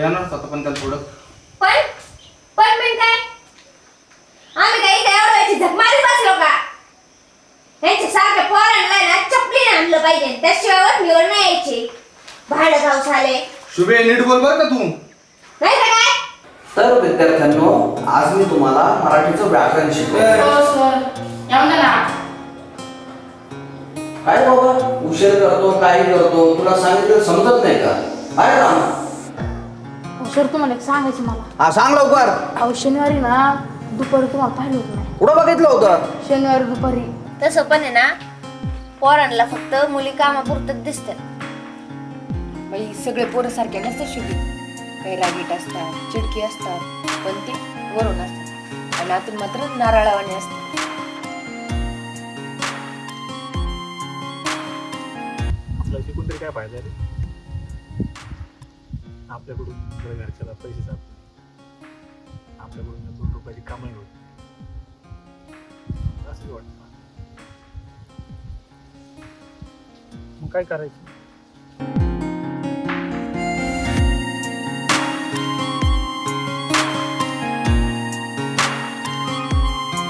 येणारच आता पण त्याला थोडं पण पण काय? आम्ही काय इथे झक बसलो का? यांच्या सारख्या पोरांना ना आणलं पाहिजे. त्याशिवाय वरतीवर नाही यायचे. झाले. शुभे नीट बोल का तू. नाही तर काय? तर विद्यार्थ्यांनो आज मी तुम्हाला मराठीचं व्याकरण ना. काय बाबा? उशीर करतो काही करतो तुला सांगितलं समजत नाही का? काय राम. सर तुम्हाला एक सांगायचं मला. हा सांग लवकर. अहो शनिवारी ना दुपारी तुम्हाला पाहिलं होतं नाही. कुठं बघितलं होतं? शनिवारी दुपारी. तसं पण आहे ना पोरांना फक्त मुली कामापुरतच दिसतात. बाई सगळे पोरं सारखे नसतात शुभी काही रागीट असतात चिडकी असतात पण ती वरून असतात. आणि आतून मात्र नारळावाणी असतात. आपला शिकून तरी काय फायदा रे? आपल्याकडून आपल्या घरच्याला पैसे जात नाही. आपल्याकडून दोन रुपयाची कमाई होत. असं वाटतं. मग काय करायचं?